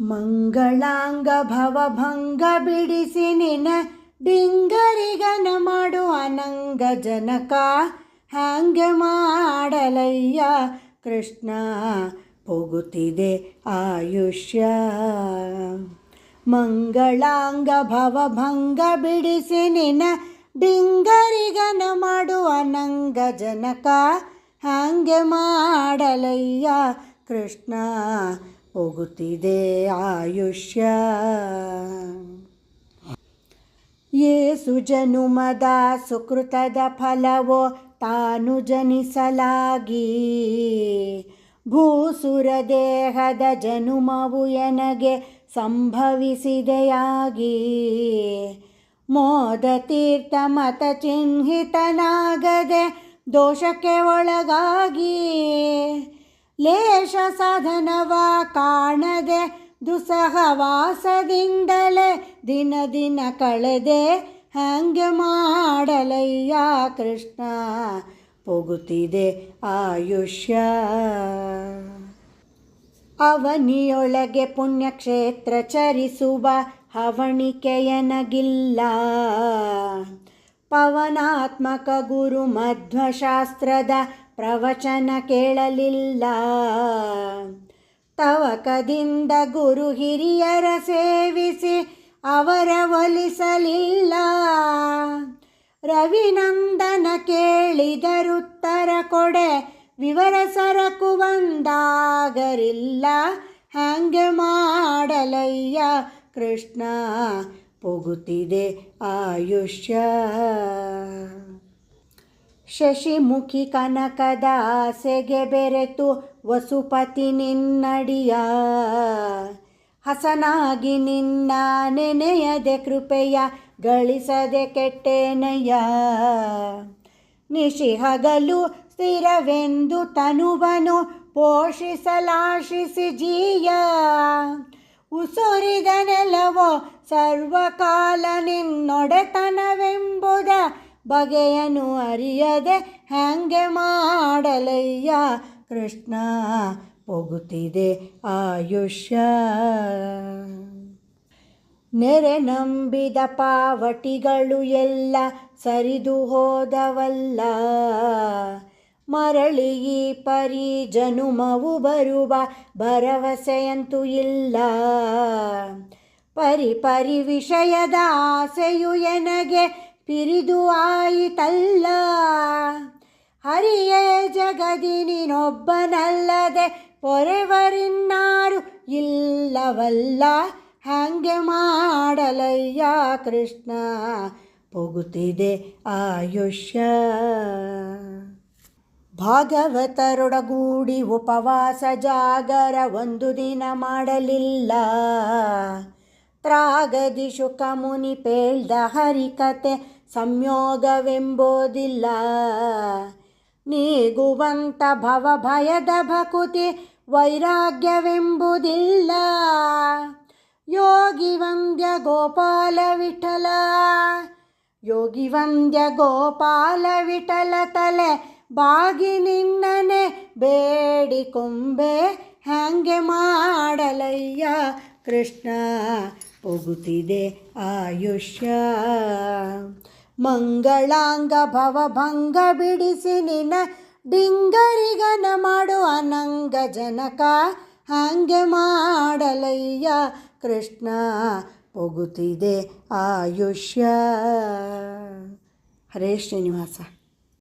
ಮಂಗಳಾಂಗ ಭವಭಂಗ ಬಿಡಿಸಿ ನಿನ ಡಿಂಗರಿಗನ ಮಾಡು ಅನಂಗ ಜನಕ. ಹ್ಯಾಂಗೆ ಮಾಡಲಯ್ಯ? ಕೃಷ್ಣ ಹೋಗುತ್ತಿದೆ ಆಯುಷ್ಯ. ಮಂಗಳಾಂಗ ಭವಭಂಗ ಬಿಡಿಸಿ ನಿನ ಡಿಂಗರಿಗನ ಮಾಡು ಅನಂಗ ಜನಕ. ಹ್ಯಾಂಗೆ ಮಾಡಲಯ್ಯ? ಕೃಷ್ಣ ಹೋಗುತ್ತಿದೆ ಆಯುಷ್ಯ. ಏಸು ಜನುಮದ ಸುಕೃತದ ಫಲವೋ ತಾನು ಜನಿಸಲಾಗಿ. ಭೂಸುರ ದೇಹದ ಜನುಮವು ಎನಗೆ ಸಂಭವಿಸಿದೆಯಾಗಿ. ಮೋದ ತೀರ್ಥ ಮತ ಚಿಹ್ನಿತನಾಗದೆ ದೋಷಕ್ಕೆ ಒಳಗಾಗಿ. ಲೇಷ ಸಾಧನವ ಕಾಣದೆ ದುಸಹವಾಸದಿಂದಲೇ ದಿನ ದಿನ ಕಳೆದೆ, ಹಂಗೆ ಮಾಡಲಯ್ಯ ಕೃಷ್ಣ ಹೋಗುತ್ತಿದೆ ಆಯುಷ್ಯ. ಅವನಿಯೊಳಗೆ ಪುಣ್ಯಕ್ಷೇತ್ರ ಚರಿಸುವ ಹವಣಿಕೆಯನಗಿಲ್ಲ. ಪವನಾತ್ಮಕ ಗುರು ಮಧ್ವಶಾಸ್ತ್ರದ ಪ್ರವಚನ ಕೇಳಲಿಲ್ಲ. ತವಕದಿಂದ ಗುರು ಹಿರಿಯರ ಸೇವಿಸಿ ಅವರ ಒಲಿಸಲಿಲ್ಲ. ರವಿನಂದನ ಕೇಳಿದರುತ್ತರ ಕೊಡೆ, ವಿವರ ಸರಕು ಬಂದಾಗರಿಲ್ಲ ಹಂಗೆ ಮಾಡಲಯ್ಯ ಕೃಷ್ಣ? ಹೋಗುತ್ತಿದೆ ಆಯುಷ್ಯ. ಶಶಿಮುಖಿ ಕನಕದ ಆಸೆಗೆ ಬೆರೆತು ವಸುಪತಿ ನಿನ್ನಡಿಯ. ಹಸನಾಗಿ ನಿನ್ನ ನೆನೆಯದೆ ಕೃಪೆಯ ಗಳಿಸದೆ ಕೆಟ್ಟೇನಯ್ಯ. ನಿಶಿ ಹಗಲು ಸ್ಥಿರವೆಂದು ತನುವನು ಪೋಷಿಸಲಾಶಿಸಿ ಜೀಯ. ಉಸುರಿದ ನೆಲವೋ ಸರ್ವಕಾಲ ನಿನ್ನೊಡೆತನವೆಂಬುದ ಬಗೆಯನು ಅರಿಯದೆ ಹ್ಯಾಂಗೆ ಮಾಡಲಯ್ಯ? ಕೃಷ್ಣ ಹೋಗುತ್ತಿದೆ ಆಯುಷ್ಯ. ನೆರೆ ನಂಬಿದ ಪಾವಟಿಗಳು ಎಲ್ಲ ಸರಿದು ಹೋದವಲ್ಲ. ಮರಳಿ ಈ ಪರಿ ಜನುಮವು ಬರುವ ಭರವಸೆಯಂತೂ ಇಲ್ಲ. ಪರಿ ಪರಿ ವಿಷಯದ ಆಸೆಯು ಎನಗೆ ಪಿರಿದು ಆಯಿತಲ್ಲ. ಹರಿಯೇ ಜಗದಿ ನೀನೊಬ್ಬನಲ್ಲದೆ ಪೊರೆವರಿನ್ನಾರು ಇಲ್ಲವಲ್ಲ. ಹಂಗೆ ಮಾಡಲಯ್ಯ ಕೃಷ್ಣ, ಪೋಗುತ್ತಿದೆ ಆಯುಷ್ಯ. ಭಾಗವತರೊಡಗೂಡಿ ಉಪವಾಸ ಜಾಗರ ಒಂದು ದಿನ ಮಾಡಲಿಲ್ಲ. ಪ್ರಾಗದಿ ಶುಕ ಮುನಿ ಪೇಳ್ದ ಹರಿಕತೆ ಸಂಯೋಗವೆಂಬೋದಿಲ್ಲ. ನೀಗುವಂತ ಭವ ಭಯದ ಭಕುತಿ ವೈರಾಗ್ಯವೆಂಬುದಿಲ್ಲ. ಯೋಗಿ ವಂದ್ಯ ಗೋಪಾಲ ವಿಠಲ, ಯೋಗಿ ವಂದ್ಯ ಗೋಪಾಲ ವಿಠಲ ತಲೆ ಬಾಗಿ ನಿನ್ನನೆ ಬೇಡಿಕೊಂಬೆ ಹ್ಯಾಂಗೆ ಮಾಡಲಯ್ಯ? ಕೃಷ್ಣ ಹೋಗುತ್ತಿದೆ ಆಯುಷ್ಯ. ಮಂಗಳಾಂಗ ಭವಭಂಗ ಬಿಡಿಸಿ ನಿನ್ನ ಡಿಂಗರಿಗನ ಮಾಡು ಅನಂಗ ಜನಕ ಹಂಗೆ ಮಾಡಲಯ್ಯ? ಕೃಷ್ಣ ಹೋಗುತ್ತಿದೆ ಆಯುಷ್ಯ. ಹರೇ ಶ್ರೀನಿವಾಸ.